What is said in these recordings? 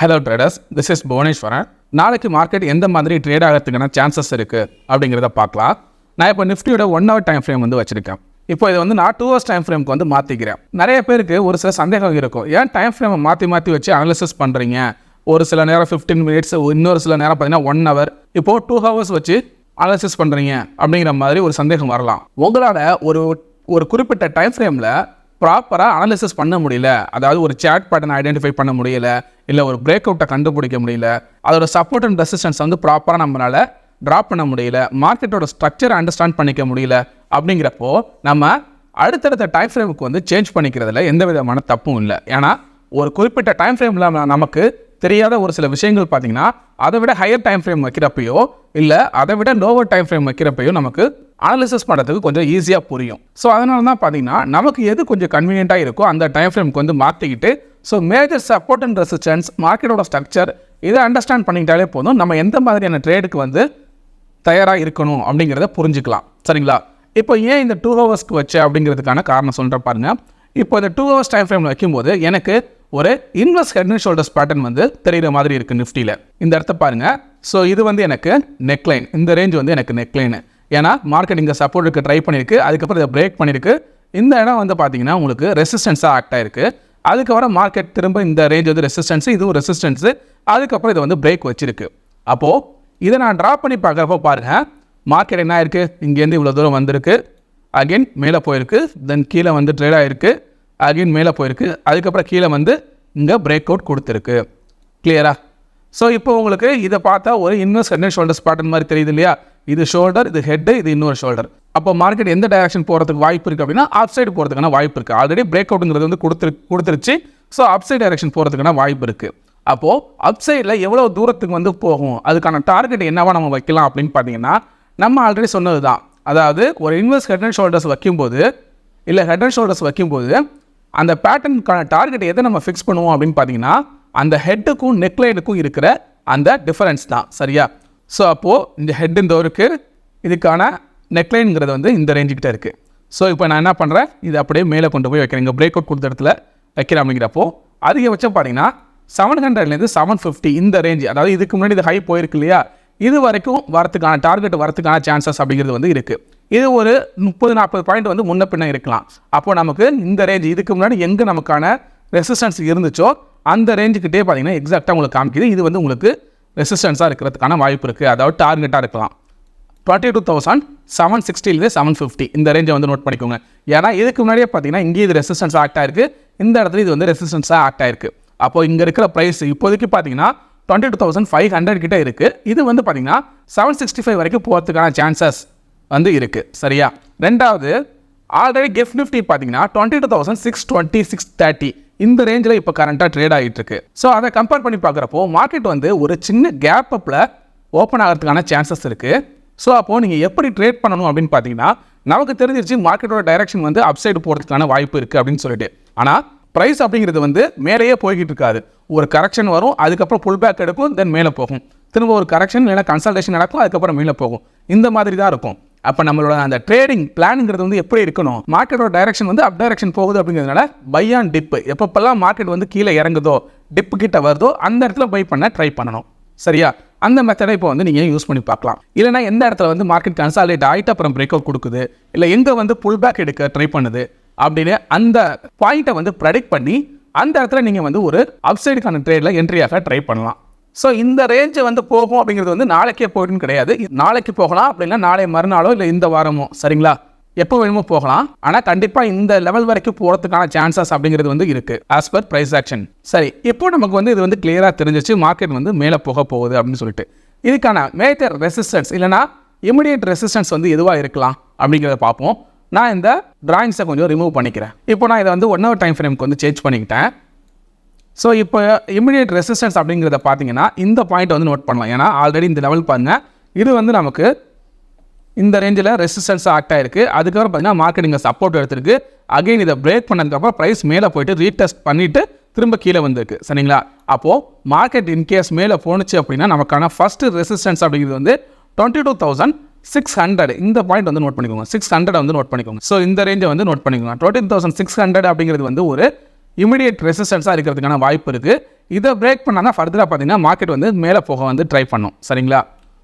Hello traders this is Bhuvaneswaran நாளைக்கு market எந்த மாதிரி ட்ரேட் ஆகிறதுக்கான சான்சஸ் இருக்குது அப்படிங்கிறத பார்க்கலாம். நான் இப்போ நிஃப்டியோட ஒன் ஹவர் டைம் ஃப்ரேம் வந்து வச்சுருக்கேன். இப்போ இது வந்து நான் டூ ஹவர்ஸ் டைம் ஃப்ரேம்க்கு வந்து மாற்றிக்கிறேன் நிறைய பேருக்கு ஒரு சில சந்தேகம் இருக்கும். ஏன் டைம் ஃப்ரேமை மாற்றி மாற்றி வச்சு அனாலிசிஸ் பண்ணுறீங்க ஒரு சில நேரம் ஃபிஃப்டீன் மினிட்ஸ் இன்னொரு சில நேரம் பார்த்தீங்கன்னா ஒன் ஹவர் இப்போது டூ ஹவர்ஸ் வச்சு அனாலிசிஸ் பண்ணுறீங்க அப்படிங்கிற மாதிரி ஒரு சந்தேகம் வரலாம். உங்களால் ஒரு ஒரு குறிப்பிட்ட டைம் ஃப்ரேமில் ப்ராப்பராக அனாலிசிஸ் பண்ண முடியல. அதாவது ஒரு சேட் பேட்டர்ன் ஐடென்டிஃபை பண்ண முடியல. இல்லை ஒரு பிரேக் அவுட்டை கண்டுபிடிக்க முடியல. அதோட சப்போர்ட் அண்ட் ரெசிஸ்டன்ஸ் வந்து ப்ராப்பராக நம்மளால் ட்ராப் பண்ண முடியல. மார்க்கெட்டோட ஸ்ட்ரக்சரை அண்டர்ஸ்டாண்ட் பண்ணிக்க முடியல. அப்படிங்கிறப்போ நம்ம அடுத்தடுத்த டைம் ஃப்ரேமுக்கு வந்து சேஞ்ச் பண்ணிக்கிறதுல எந்த விதமான தப்பும் இல்லை. ஏன்னா ஒரு குறிப்பிட்ட டைம் ஃப்ரேமில் நமக்கு தெரியாத ஒரு சில விஷயங்கள் பார்த்தீங்கன்னா அதை விட ஹையர் டைம் ஃப்ரேம் வைக்கிறப்பையோ இல்லை அதை விட லோவர் டைம் ஃப்ரேம் வைக்கிறப்பையோ நமக்கு அனாலிசிஸ் பண்ணுறதுக்கு கொஞ்சம் ஈஸியாக புரியும். ஸோ அதனால தான் பார்த்தீங்கன்னா நமக்கு எது கொஞ்சம் கன்வீனியண்ட்டாக இருக்கோ அந்த டைம் ஃப்ரேம்க்கு வந்து மாற்றிக்கிட்டு so major support and resistance மார்க்கெட்டோட ஸ்ட்ரக்சர் இதை அண்டர்ஸ்டாண்ட் பண்ணிக்கிட்டாலே போதும். நம்ம எந்த மாதிரியான ட்ரேடுக்கு வந்து தயாராக இருக்கணும் அப்படிங்கிறத புரிஞ்சுக்கலாம். சரிங்களா? இப்போ ஏன் இந்த டூ ஹவர்ஸ்க்கு வச்சு அப்படிங்கிறதுக்கான காரணம் சொல்கிற பாருங்க. இப்போ இந்த டூ ஹவர்ஸ் டைம் ஃப்ரேமில் வைக்கும்போது எனக்கு ஒரு இன்வெஸ்ட் ஹெட் அண்ட் ஷோல்டர்ஸ் பேட்டர்ன் வந்து தெரிகிற மாதிரி இருக்குது நிஃப்டியில் இந்த இடத்த பாருங்க. ஸோ இது வந்து எனக்கு நெக்லைன் இந்த ரேஞ்ச் வந்து எனக்கு நெக்லைனு ஏன்னா மார்க்கெட் இங்கே சப்போர்ட்டுக்கு ட்ரை பண்ணியிருக்கு அதுக்கப்புறம் இதை பிரேக் பண்ணியிருக்கு இந்த இடம் வந்து பார்த்தீங்கன்னா உங்களுக்கு ரெசிஸ்டன்ஸாக ஆக்ட் ஆயிருக்கு. அதுக்கப்புறம் மார்க்கெட் திரும்ப இந்த ரேஞ்ச் வந்து ரெசிஸ்டன்ஸு இதுவும் ரெசிஸ்டன்ஸு அதுக்கப்புறம் இது வந்து பிரேக் வச்சிருக்கு. அப்போது இதை நான் ட்ரா பண்ணி பார்க்குறப்போ பாருங்கள் மார்க்கெட் என்ன ஆயிருக்கு? இங்கேருந்து இவ்வளோ தூரம் வந்திருக்கு. அகைன் மேலே போயிருக்கு. தென் கீழே வந்து ட்ரேட் ஆகிருக்கு அகைன் மேலே போயிருக்கு. அதுக்கப்புறம் கீழே வந்து இங்கே பிரேக் அவுட் கொடுத்துருக்கு கிளியரா ஸோ இப்போ உங்களுக்கு இதை பார்த்தா ஒரு இன்வெஸ்ட் ஹெட் அண்ட் ஷோல்டர்ஸ் பேட்டர்ன் மாதிரி தெரியுது இல்லையா? இது ஷோல்டர் இது ஹெட்டு இது இன்னொரு ஷோல்டர் அப்போ மார்க்கெட் எந்த டைரக்ஷன் போகிறதுக்கு வாய்ப்பு இருக்குது அப்படின்னா அப் சைடு போகிறதுக்கான வாய்ப்பு இருக்குது ஆல்ரெடி பிரேக் அவுட்டுங்கிறது வந்து கொடுத்துரு கொடுத்துருச்சு. ஸோ அப் சைடு டைரக்ஷன் போகிறதுக்கான வாய்ப்பு இருக்குது அப்போது அப் சைடில் எவ்வளோ தூரத்துக்கு வந்து போகும்? அதுக்கான டார்கெட் என்னவா நம்ம வைக்கலாம் அப்படின்னு பார்த்தீங்கன்னா நம்ம ஆல்ரெடி சொன்னது தான் அதாவது ஒரு இன்வெஸ்ட் ஹெட் அண்ட் ஷோல்டர்ஸ் வைக்கும்போது இல்லை ஹெட் அண்ட் ஷோல்டர்ஸ் வைக்கும்போது அந்த பேட்டர்னுக்கான டார்கெட் எதை நம்ம ஃபிக்ஸ் பண்ணுவோம் அப்படின்னு பார்த்தீங்கன்னா அந்த ஹெட்டுக்கும் நெக்லைனுக்கும் இருக்கிற அந்த டிஃபரன்ஸ் தான். சரியா? ஸோ அப்போது இந்த ஹெட் இந்த ஒருக்கு இதுக்கான நெக்லைனுங்கிறது வந்து இந்த ரேஞ்சுக்கிட்ட இருக்குது ஸோ இப்போ நான் என்ன பண்ணுறேன் இது அப்படியே மேலே கொண்டு போய் வைக்கிறேன். இங்கே பிரேக் அவுட் கொடுத்த இடத்துல வைக்கிறேன் அப்படிங்கிறப்போ அதிகபட்சம் பார்த்தீங்கன்னா செவன் ஹண்ட்ரட்லேருந்து செவன் ஃபிஃப்டி இந்த ரேஞ்ச் அதாவது இதுக்கு முன்னாடி இது ஹை போயிருக்கு இல்லையா? இது வரைக்கும் வரத்துக்கான டார்கெட் வரத்துக்கான சான்சஸ் அப்படிங்கிறது வந்து இருக்குது இது ஒரு முப்பது நாற்பது பாயிண்ட் வந்து முன்ன பின்ன இருக்கலாம். அப்போ நமக்கு இந்த ரேஞ்ச் இதுக்கு முன்னாடி எங்கே நமக்கான ரெசிஸ்டன்ஸ் இருந்துச்சோ அந்த ரேஞ்சுக்கிட்டே பார்த்தீங்கன்னா எக்ஸாக்டாக உங்களுக்கு காமிக்குது. இது வந்து உங்களுக்கு ரெசிஸ்டன்ஸாக இருக்கிறதுக்கான வாய்ப்பு இருக்குது அதாவது டார்கெட்டாக இருக்கலாம். டுவெண்ட்டி டூ தௌசண்ட் செவன் சிக்ஸ்டிலேருந்து செவன் ஃபிஃப்டி இந்த ரேஞ்சை வந்து நோட் பண்ணிக்கோங்க. ஏன்னா இதுக்கு முன்னாடியே பார்த்தீங்கன்னா இங்கே இது ரெசிஸ்டன்ஸ் ஆக்ட் ஆயிருக்கு. இந்த இடத்துல இது வந்து ரெசிஸ்டன்ஸாக ஆக்ட் ஆயிருக்கு. அப்போ இங்கே இருக்கிற ப்ரைஸ் இப்போதைக்கு பார்த்தீங்கன்னா twenty two thousand five hundred கிட்டே இருக்குது இது வந்து பார்த்தீங்கன்னா செவன் சிக்ஸ்டி ஃபைவ் வரைக்கும் போகிறதுக்கான சான்சஸ் வந்து இருக்குது சரியா? ரெண்டாவது ஆல்ரெடி கிஃப்ட் நிஃப்டி பார்த்தீங்கன்னா twenty two thousand six twenty six thirty இந்த ரேஞ்சில் இப்போ கரண்ட்டாக ட்ரேட் ஆகிட்டு இருக்கு. ஸோ அதை கம்பேர் பண்ணி பார்க்குறப்போ மார்க்கெட் வந்து ஒரு சின்ன கேப் அப்பில் ஓப்பன் ஆகிறதுக்கான சான்சஸ் இருக்குது ஸோ அப்போது நீங்கள் எப்படி ட்ரேட் பண்ணணும் அப்படின்னு பார்த்தீங்கன்னா நமக்கு தெரிஞ்சிருச்சு மார்க்கெட்டோட டைரக்ஷன் வந்து அப்சைடு போகிறதுக்கான வாய்ப்பு இருக்குது அப்படின்னு சொல்லிட்டு. ஆனால் ப்ரைஸ் அப்படிங்கிறது வந்து மேலேயே போய்கிட்டு இருக்காது. ஒரு கரெக்ஷன் வரும் அதுக்கப்புறம் புல் பேக் எடுக்கும் தென் மேலே போகும். திரும்ப ஒரு கரெக்ஷன் இல்லைனா கன்சல்டேஷன் நடக்கும் அதுக்கப்புறம் மேலே போகும். இந்த மாதிரி தான் இருக்கும். அப்போ நம்மளோட அந்த ட்ரேடிங் பிளானுங்கிறது வந்து எப்படி இருக்கணும்? மார்க்கெட்டோட டைரக்ஷன் வந்து அப் டைரக்ஷன் போகுது அப்படிங்கிறதுனால பை ஆன் டிப் எப்பப்பெல்லாம் மார்க்கெட் வந்து கீழே இறங்குதோ டிப் கிட்ட வருதோ அந்த இடத்துல பை பண்ண ட்ரை பண்ணணும். சரியா? அந்த மெத்தடை இப்போ வந்து நீங்கள் யூஸ் பண்ணி பார்க்கலாம். இல்லைனா எந்த இடத்துல வந்து மார்க்கெட் கன்சாலிடேட் ஆகிட்டு அப்புறம் பிரேக் அவுட் கொடுக்குது? இல்லை எங்கே வந்து புல் பேக் எடுக்க ட்ரை பண்ணுது? அப்படின்னு அந்த பாயிண்ட்டை வந்து ப்ரெடிக்ட் பண்ணி அந்த இடத்துல நீங்கள் வந்து ஒரு அப்சைடுக்கான ட்ரேடில் என்ட்ரியாக ட்ரை பண்ணலாம். ஸோ இந்த ரேஞ்சு வந்து போகும் அப்படிங்கிறது வந்து நாளைக்கே போயிடுன்னு கிடையாது. நாளைக்கு போகலாம் அப்படின்னா நாளை மறுநாளோ இல்லை இந்த வாரமோ சரிங்களா? எப்போ வேணுமோ போகலாம். ஆனால் கண்டிப்பாக இந்த லெவல் வரைக்கும் போகிறதுக்கான சான்சஸ் அப்படிங்கிறது வந்து இருக்குது ஆஸ் பர் ப்ரைஸ் ஆக்ஷன் சரி இப்போ நமக்கு வந்து இது வந்து கிளியராக தெரிஞ்சிச்சு மார்க்கெட் வந்து மேலே போக போகுது அப்படின்னு சொல்லிட்டு. இதுக்கான மேஜர் ரெசிஸ்டன்ஸ் இல்லைனா இமிடியட் ரெசிஸ்டன்ஸ் வந்து எதுவாக இருக்கலாம் அப்படிங்கிறத பார்ப்போம். நான் இந்த டிராயிங்ஸை கொஞ்சம் ரிமூவ் பண்ணிக்கிறேன். இப்போ நான் இதை வந்து ஒன் ஹவர் டைம் ஃப்ரேமுக்கு வந்து சேஞ்ச் பண்ணிக்கிட்டேன். ஸோ இப்போ இமிடியேட் ரெசிஸ்டன்ஸ் அப்படிங்கிறத பார்த்தீங்கன்னா இந்த பாயிண்ட் வந்து நோட் பண்ணலாம். ஏன்னா ஆல்ரெடி இந்த லெவல் பாருங்கள் இது வந்து நமக்கு இந்த ரேஞ்சில் ரெசிஸ்டன்ஸ் ஆக்ட் ஆயிருக்கு. அதுக்கப்புறம் பார்த்தீங்கன்னா மார்க்கெட் இங்கே சப்போர்ட் எடுத்திருக்கு. அகைன் இதை பிரேக் பண்ணதுக்கப்புறம் ப்ரைஸ் மேலே போயிட்டு ரீடெஸ்ட் பண்ணிவிட்டு திரும்ப கீழே வந்திருக்கு. சரிங்களா? அப்போது மார்க்கெட் இன்கேஸ் மேலே போணுச்சு அப்படின்னா நமக்கான ஃபஸ்ட்டு ரெசிஸ்டன்ஸ் அப்படிங்கிறது வந்து twenty two thousand six hundred இந்த பாயிண்ட் வந்து நோட் பண்ணிக்கோங்க. சிக்ஸ் ஹண்ட்ரட் வந்து நோட் பண்ணிக்கோங்க. ஸோ இந்த ரேஞ்சை வந்து நோட் பண்ணிக்கோங்க. டுவெண்ட்டி தௌசண்ட் சிக்ஸ் ஹண்ட்ரட் அப்படிங்கிறது வந்து ஒரு இமிடியேட் ரெசிஸ்டன்ஸாக இருக்கிறதுக்கான வாய்ப்பு இருக்குது இதை பிரேக் பண்ணால் தான் ஃபர்தராக பார்த்தீங்கன்னா மார்க்கெட் வந்து மேலே போக வந்து ட்ரை பண்ணும். சரிங்களா?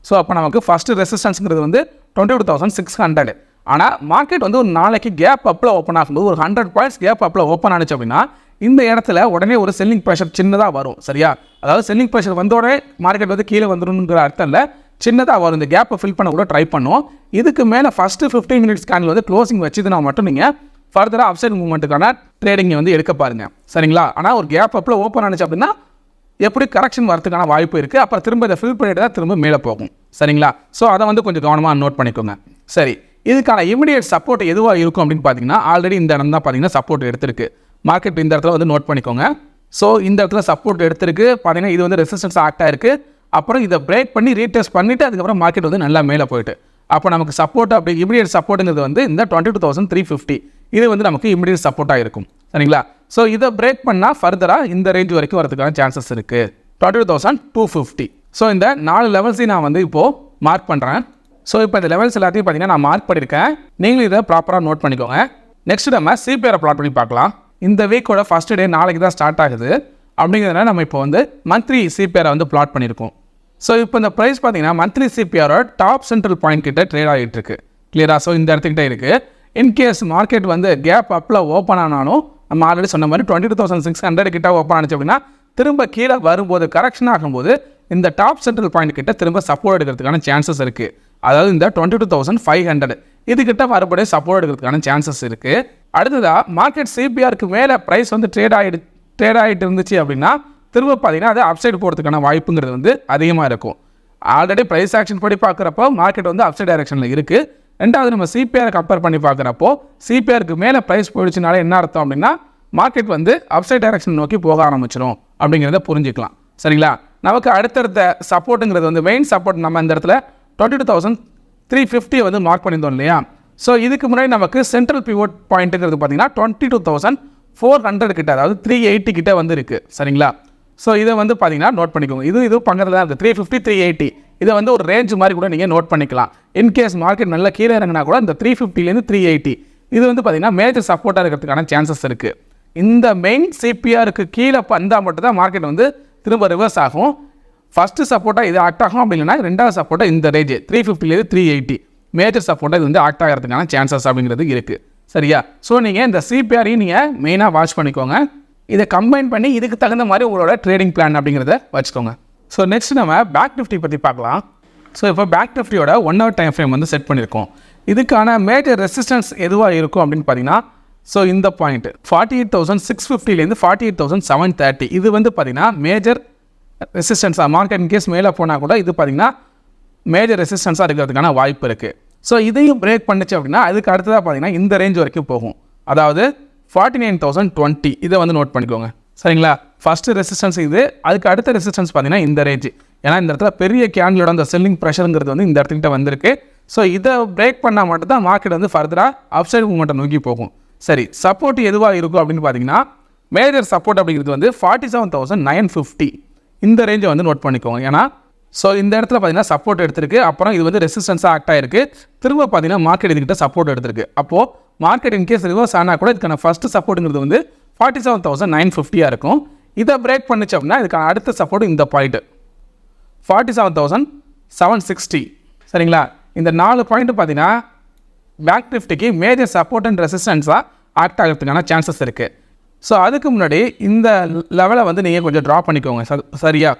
ஸோ அப்போ நமக்கு ஃபஸ்ட்டு ரெசிஸ்டன்ஸுங்கிறது வந்து twenty two thousand six hundred ஆனால் மார்க்கெட் வந்து ஒரு நாளைக்கு கேப் அப்பில் ஓப்பன் ஆகும்போது ஒரு ஹண்ட்ரட் பாயிண்ட்ஸ் கேப் அப்பில் ஓப்பன் ஆனிச்சு அப்படின்னா இந்த இடத்துல உடனே ஒரு செல்லிங் ப்ரெஷர் சின்னதாக வரும். சரியா? அதாவது செல்லிங் ப்ரெஷர் வந்த உடனே மார்க்கெட் வந்து கீழே வந்துடும்ங்கிற அர்த்தம் இல்லை. சின்னதாக வரும். இந்த கேப்பை ஃபில் பண்ண கூட ட்ரை பண்ணும். இதுக்கு மேலே ஃபஸ்ட்டு ஃபிஃப்டீன் மினிட்ஸ் கேண்டில் வந்து க்ளோசிங் வச்சதுனா மட்டும் நீங்கள் ஃபர்தராக அப்சைட் மூவ்மெண்ட்டுக்கான ட்ரேடிங்கை வந்து எடுக்க பாருங்கள் சரிங்களா? ஆனால் ஒரு கேப் அப்பில் ஓப்பன் ஆனிச்சு அப்படின்னா எப்படி கரெக்ஷன் வரதுக்கான வாய்ப்பு இருக்குது அப்புறம் திரும்ப இதை ஃபில் பண்ணிட்டு தான் திரும்ப மேலே போகும். சரிங்களா? ஸோ அதை வந்து கொஞ்சம் கவனமாக நோட் பண்ணிக்கோங்க. சரி. இதுக்கான இமிடியட் சப்போர்ட் எதுவாக இருக்கும் அப்படின்னு பார்த்தீங்கன்னா ஆல்ரெடி இந்த இடம் தான் பார்த்தீங்கன்னா சப்போர்ட் எடுத்திருக்கு. மார்க்கெட் இந்த இடத்துல வந்து நோட் பண்ணிக்கோங்க. ஸோ இந்த இடத்துல சப்போர்ட் எடுத்திருக்கு. பார்த்தீங்கன்னா இது வந்து ரெசிஸ்டன்ஸ் ஆக்டாக இருக்குது அப்புறம் இதை பிரேக் பண்ணி ரீடெஸ்ட் பண்ணிவிட்டு அதுக்கப்புறம் மார்க்கெட் வந்து நல்லா மேலே போயிட்டு. அப்போ நமக்கு சப்போர்ட் அப்படி இமீடியட் சப்போர்ட்டுங்கிறது வந்து இந்த twenty two thousand three fifty இது வந்து நமக்கு இமீடியட் சப்போர்ட்டாக இருக்கும். சரிங்களா? ஸோ இதை பிரேக் பண்ணால் ஃபர்தராக இந்த ரேஞ்ச் வரைக்கும் வரதுக்கான சான்சஸ் இருக்குது twenty two thousand two fifty so இந்த நாலு லெவல்ஸையும் நான் வந்து இப்போது மார்க் பண்ணுறேன் ஸோ இப்போ இந்த லெவல்ஸ் எல்லாத்தையும் பார்த்தீங்கன்னா நான் மார்க் பண்ணியிருக்கேன். நீங்களும் இதை ப்ராப்பராக நோட் பண்ணிக்கோங்க. நெக்ஸ்ட் நம்ம சிபிஆரை ப்ளாட் பண்ணி பார்க்கலாம். இந்த வீக்கோட ஃபஸ்ட் டே நாளைக்கு தான் ஸ்டார்ட் ஆகுது. அப்படிங்கிறதுனால நம்ம இப்போ வந்து மந்த்லி சிபிஆரை வந்து ப்ளாட் பண்ணியிருக்கோம். ஸோ இப்போ இந்த ப்ரைஸ் பார்த்தீங்கன்னா மந்த்லி சிபிஆரோட டாப் சென்ட்ரல் பாயிண்ட் கிட்ட ட்ரேட் ஆகிட்டு இருக்கு கிளியரா ஸோ இந்த இடத்துக்கிட்ட இருக்குது இன்கேஸ் மார்க்கெட் வந்து கேப் அப்பில் ஓப்பன் ஆனாலும் நம்ம ஆல்ரெடி சொன்ன மாதிரி twenty two thousand six hundred கிட்ட ஓப்பன் ஆனிச்சு அப்படின்னா திரும்ப கீழே வரும்போது கரெக்ஷன் ஆகும்போது இந்த டாப் சென்ட்ரல் பாயிண்ட் கிட்ட திரும்ப சப்போர்ட் எடுக்கிறதுக்கான சான்சஸ் இருக்குது அதாவது இந்த twenty two thousand five hundred இதுக்கிட்ட மறுபடியும் சப்போர்ட் எடுக்கிறதுக்கான சான்சஸ் இருக்குது அடுத்ததாக மார்க்கெட் சிபிஆருக்கு மேலே ப்ரைஸ் வந்து ட்ரேட் ஆகிடு ட்ரேட் ஆகிட்டு இருந்துச்சு அப்படின்னா திரும்ப பார்த்தீங்கன்னா அது அப்சைடு போகிறதுக்கான வாய்ப்புங்கிறது வந்து அதிகமாக இருக்கும். ஆல்ரெடி ப்ரைஸ் ஆக்ஷன் படி பார்க்குறப்போ மார்க்கெட் வந்து அப்சைட் டைரக்ஷனில் இருக்குது ரெண்டாவது நம்ம சிபிஆர் கம்பேர் பண்ணி பார்க்குறப்போ சிபிஆருக்கு மேலே ப்ரைஸ் போயிடுச்சுனால என்ன அர்த்தம் அப்படின்னா மார்க்கெட் வந்து அப்சைட் டைரக்ஷன் நோக்கி போக ஆரம்பிச்சிடும் அப்படிங்கிறத புரிஞ்சுக்கலாம். சரிங்களா? நமக்கு அடுத்தடுத்த சப்போர்ட்டுங்கிறது வந்து மெயின் சப்போர்ட் நம்ம இந்த இடத்துல டுவெண்ட்டி டூ தௌசண்ட் த்ரீ ஃபிஃப்டியை வந்து மார்க் பண்ணியிருந்தோம் இல்லையா? ஸோ இதுக்கு முன்னாடி நமக்கு சென்ட்ரல் பிவோட் பாயிண்ட்டுங்கிறது பார்த்தீங்கன்னா twenty two thousand four hundred கிட்ட அதாவது த்ரீ எயிட்டி கிட்ட வந்து இருக்குது சரிங்களா? ஸோ இதை வந்து பார்த்தீங்கன்னா நோட் பண்ணிக்கோங்க. இது இது பக்கத்தில் தான் இருக்குது த்ரீ ஃபிஃப்டி த்ரீ எயிட்டி இதை வந்து ஒரு ரேஞ்ச் மாதிரி கூட நீங்கள் நோட் பண்ணிக்கலாம். இன்கேஸ் மார்க்கெட் நல்லா கீழே இறங்கினா கூட இந்த த்ரீ ஃபிஃப்டிலேருந்து த்ரீ எயிட்டி இது வந்து பார்த்தீங்கன்னா மேஜர் சப்போர்ட்டாக இருக்கிறதுக்கான சான்சஸ் இருக்குது இந்த மெயின் சிபிஆருக்கு கீழே வந்தால் மட்டும் தான் மார்க்கெட் வந்து திரும்ப ரிவர்ஸ் ஆகும். ஃபஸ்ட்டு சப்போர்ட்டாக இது ஆக்ட் ஆகும் அப்படி இல்லைன்னா ரெண்டாவது சப்போர்ட்டாக இந்த ரேஞ்சு த்ரீ ஃபிஃப்டிலேருந்து த்ரீ எயிட்டி மேஜர் சப்போர்ட்டாக இது வந்து ஆக்ட் ஆகிறதுக்கான சான்சஸ் அப்படிங்கிறது இருக்குது சரியா? ஸோ நீங்கள் இந்த சிபிஆரையும் நீங்கள் மெயினாக வாட்ச் பண்ணிக்கோங்க. இதை கம்பைன் பண்ணி இதுக்கு தகுந்த மாதிரி உங்களோட ட்ரேடிங் பிளான் அப்படிங்கிறத வச்சுக்கோங்க. ஸோ நெக்ஸ்ட் நம்ம பேக் நிஃப்டி பற்றி பார்க்கலாம். ஸோ இப்போ பேக் நிஃப்டியோட ஒன் ஹவர் டைம் ஃப்ரேம் வந்து செட் பண்ணியிருக்கோம். இதுக்கான மேஜர் ரெசிஸ்டன்ஸ் எதுவாக இருக்கும் அப்படின்னு பார்த்தீங்கன்னா ஸோ இந்த point forty eight thousand six ஃபிஃப்டிலேருந்து forty eight thousand seven thirty இது வந்து பார்த்தீங்கன்னா மேஜர் ரெசிஸ்டன்ஸாக மார்க்கெட் கேஸ் மேலே போனால் கூட இது பார்த்திங்கன்னா மேஜர் ரெசிஸ்டன்ஸாக இருக்கிறதுக்கான வாய்ப்பு இருக்குது ஸோ இதையும் பிரேக் பண்ணுச்சு அப்படின்னா அதுக்கு அடுத்ததாக பார்த்தீங்கன்னா இந்த ரேஞ்ச் வரைக்கும் போகும். அதாவது ஃபார்ட்டி நைன் தௌசண்ட் டுவெண்ட்டி இதை வந்து நோட் பண்ணிக்கோங்க. சரிங்களா? ஃபஸ்ட்டு ரெசிஸ்டன்ஸ் இது. அதுக்கு அடுத்த ரெசிஸ்டன்ஸ் பார்த்தீங்கன்னா இந்த ரேஞ்சு ஏன்னா இந்த இடத்துல பெரிய கேண்டிலோட அந்த செல்லிங் ப்ரெஷருங்கிறது வந்து இந்த இடத்துக்கிட்ட வந்திருக்கு. ஸோ இதை பிரேக் பண்ணால் மட்டும் தான் மார்க்கெட் வந்து ஃபர்தராக அப்சைட் மூமெண்ட்டை நோக்கி போகும். சரி சப்போர்ட் எதுவாக இருக்கும் அப்படின்னு பார்த்தீங்கன்னா மேஜர் சப்போர்ட் அப்படிங்கிறது வந்து forty seven thousand nine fifty இந்த ரேஞ்சை வந்து நோட் பண்ணிக்கோங்க. ஏன்னா ஸோ இந்த இடத்துல பார்த்தீங்கன்னா சப்போர்ட் எடுத்திருக்கு. அப்புறம் இது வந்து ரெசிஸ்டன்ஸாக ஆக்ட் ஆகிருக்கு திரும்ப பார்த்தீங்கன்னா மார்க்கெட் இதுக்கிட்ட சப்போர்ட் எடுத்திருக்கு. அப்போது மார்க்கெட் இன்கேஸ் ரிவர்ஸ் ஆனால் கூட இதுக்கான ஃபஸ்ட்டு சப்போர்ட்டுங்கிறது வந்து ஃபார்ட்டி செவன் தௌசண்ட் நைன் ஃபிஃப்டியாக இருக்கும். இதை பிரேக் பண்ணிச்சு அப்படின்னா இதுக்கான அடுத்த சப்போர்ட் இந்த point forty seven thousand seven sixty சரிங்களா? இந்த நாலு பாயிண்ட் பார்த்தீங்கன்னா பேக் நிஃப்டிக்கு மேஜர் சப்போர்ட் அண்ட் ரெசிஸ்டன்ஸாக ஆக்ட் ஆகிறதுக்கான சான்சஸ் இருக்குது ஸோ அதுக்கு முன்னாடி இந்த லெவலை வந்து நீங்கள் கொஞ்சம் ட்ரா பண்ணிக்கோங்க. ச- சரியா?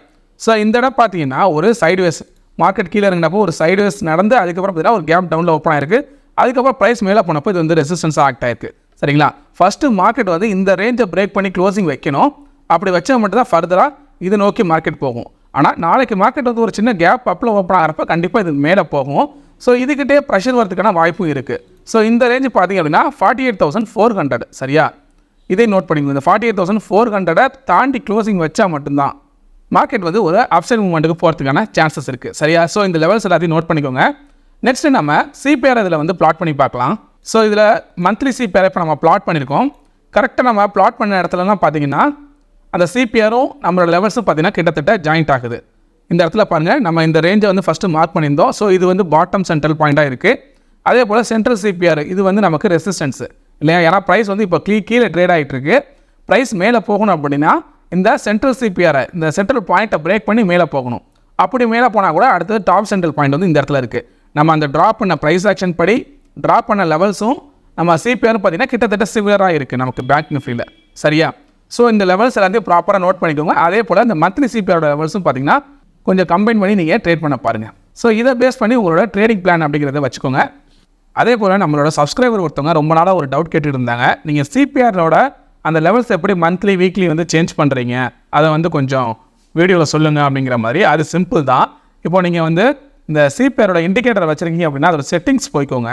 ஸோ இந்த இடம் பார்த்தீங்கன்னா ஒரு சைடுவேஸ் மார்க்கெட் கீழே இறங்கினப்போ ஒரு சைடுவேஸ் நடந்து அதுக்கப்புறம் பார்த்தீங்கன்னா ஒரு கேப் டவுனில் ஓப்பன் ஆயிருக்கு. அதுக்கப்புறம் ப்ரைஸ் மேலே போனப்போ இது வந்து ரெசிஸ்டன்ஸாக ஆக்ட் ஆயிருக்கு. சரிங்களா? ஃபஸ்ட்டு மார்க்கெட் வந்து இந்த ரேஞ்சை பிரேக் பண்ணி க்ளோசிங் வைக்கணும். அப்படி வச்சா மட்டும் தான் ஃபர்தராக இது நோக்கி மார்க்கெட் போகும். ஆனால் நாளைக்கு மார்க்கெட் வந்து ஒரு சின்ன கேப் அப்பில் ஓப்பன் ஆகிறப்ப கண்டிப்பாக இது மேலே போகும். ஸோ இதுக்கிட்டே ப்ரெஷர் வரதுக்கான வாய்ப்பும் இருக்குது ஸோ இந்த ரேஞ்சு பார்த்தீங்க அப்படின்னா forty eight thousand four hundred சரியா? இதை நோட் பண்ணிக்கோங்க. இந்த ஃபார்ட்டி எயிட் தௌசண்ட் ஃபோர் ஹண்ட்ரடை தாண்டி க்ளோசிங் வச்சா மட்டும்தான் மார்க்கெட் வந்து ஒரு அப்சைட் மூமெண்ட்டுக்கு போகிறதுக்கான சான்சஸ் இருக்குது சரியா? ஸோ இந்த லெவல்ஸ் எல்லாத்தையும் நோட் பண்ணிக்கோங்க. நெக்ஸ்ட் நம்ம சிபிஆர் இதில் வந்து பிளாட் பண்ணி பார்க்கலாம். ஸோ இதில் மந்த்லி சிபிஆர் இப்போ நம்ம பிளாட் பண்ணியிருக்கோம் கரெக்டாக நம்ம பிளாட் பண்ண இடத்துலலாம் பார்த்தீங்கன்னா அந்த சிபிஆரும் நம்மளோட லெவல்ஸும் பார்த்தீங்கன்னா கிட்டத்தட்ட ஜாயிண்ட் ஆகுது. இந்த இடத்துல பாருங்கள் நம்ம இந்த ரேஞ்சை வந்து ஃபஸ்ட்டு மார்க் பண்ணியிருந்தோம். ஸோ இது வந்து பாட்டம் சென்ட்ரல் பாயிண்ட்டாக இருக்குது அதே போல் சென்ட்ரல் சிபிஆர் இது வந்து நமக்கு ரெசிஸ்டன்ஸு இல்லையா? ஏன்னா ப்ரைஸ் வந்து இப்போ கீ கீழே ட்ரேட் ஆகிட்டு இருக்கு. ப்ரைஸ் மேலே போகணும் அப்படின்னா இந்த சென்ட்ரல் சிபிஆரை இந்த சென்ட்ரல் பாயிண்ட்டை பிரேக் பண்ணி மேலே போகணும். அப்படி மேலே போனால் கூட அடுத்தது டாப் சென்ட்ரல் பாயிண்ட் வந்து இந்த இடத்துல இருக்குது நம்ம அந்த ட்ராப் பண்ண ப்ரைஸ் ஆக்ஷன் படி ட்ராப் பண்ண லெவல்ஸும் நம்ம சிபிஆரும் பார்த்தீங்கன்னா கிட்டத்தட்ட சிவியராக இருக்குது நமக்கு பேங்க் நிஃப்டியில் சரியா? ஸோ இந்த லெவல்ஸ் எல்லாத்தையும் ப்ராப்பராக நோட் பண்ணிக்கோங்க. அதே போல் இந்த மந்த்லி சிபிஆரோட லெவல்ஸும் பார்த்தீங்கன்னா கொஞ்சம் கம்பைன் பண்ணி நீங்கள் ட்ரேட் பண்ண பாருங்கள் ஸோ இதை பேஸ் பண்ணி உங்களோட ட்ரேடிங் பிளான் அப்படிங்கிறத வச்சுக்கோங்க. அதே போல் நம்மளோட சப்ஸ்கிரைபர் ஒருத்தவங்க ரொம்ப நாளாக ஒரு டவுட் கேட்டுட்டு இருந்தாங்க. நீங்கள் சிபிஆரோட அந்த லெவல்ஸ் எப்படி மந்த்லி வீக்லி வந்து சேஞ்ச் பண்ணுறீங்க அதை வந்து கொஞ்சம் வீடியோவில் சொல்லுங்கள் அப்படிங்கிற மாதிரி. அது சிம்பிள் தான். இப்போ நீங்கள் வந்து இந்த சிபிஆரோட இண்டிகேட்டரை வச்சுருக்கீங்க அப்படின்னா அதோட செட்டிங்ஸ் போய்க்கோங்க.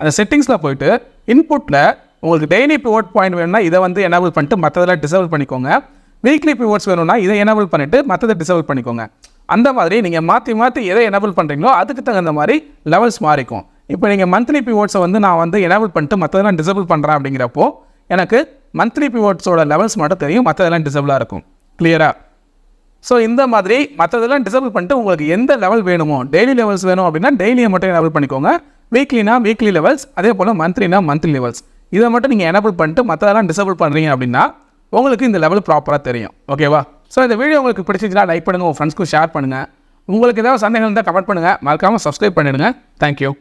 அந்த செட்டிங்ஸில் போயிட்டு இன்புட்டில் உங்களுக்கு டெய்லி பிவோட் பாயிண்ட் வேணும்னா இதை வந்து எனேபிள் பண்ணிட்டு மற்றதெல்லாம் டிசபிள் பண்ணிக்கோங்க. வீக்லி பிவோட்ஸ் வேணும்னா இதை எனேபிள் பண்ணிவிட்டு மற்றதை டிசபிள் பண்ணிக்கோங்க. அந்த மாதிரி நீங்கள் மாற்றி மாற்றி எதை எனேபிள் பண்ணுறீங்களோ அதுக்கு தகுந்த மாதிரி லெவல்ஸ் மாறிக்கும். இப்போ நீங்கள் மந்த்லி பிவோட்ஸை வந்து நான் வந்து எனேபிள் பண்ணிட்டு மற்றதெல்லாம் டிசபிள் பண்ணுறேன் அப்படிங்கிறப்போ எனக்கு மந்த்லி பிவோட்ஸோட லெவல்ஸ் மட்டும் தெரியும் மற்றதெல்லாம் டிசபிளாக இருக்கும். கிளியராக ஸோ இந்த மாதிரி மற்றதெல்லாம் டிசபிள் பண்ணிட்டு உங்களுக்கு எந்த லெவல் வேணுமோ டெய்லி லெவல்ஸ் வேணும் அப்படின்னா டெய்லியை மட்டும் எனபிள் பண்ணிக்கோங்க. வீக்லினா வீக்லி லெவல்ஸ் அதே போல் மந்த்லினா மந்த்லி லெவல்ஸ் இதை மட்டும் நீங்கள் எனபிள் பண்ணிட்டு மற்றதெல்லாம் டிசபிள் பண்ணுறீங்க அப்படின்னா உங்களுக்கு இந்த லெவல் ப்ராப்பராக தெரியும். ஓகேவா ஸோ இந்த வீடியோ உங்களுக்கு பிடிச்சிச்சுன்னா லைக் பண்ணுங்கள் உங்கள் ஃப்ரெண்ட்ஸ்க்கும் ஷேர் பண்ணுங்கள் உங்களுக்கு ஏதாவது சந்தேகம் இருந்தால் கமெண்ட் பண்ணுங்கள் மறக்காமல் சப்ஸ்கிரைப் பண்ணிடுங்க. தேங்க்யூ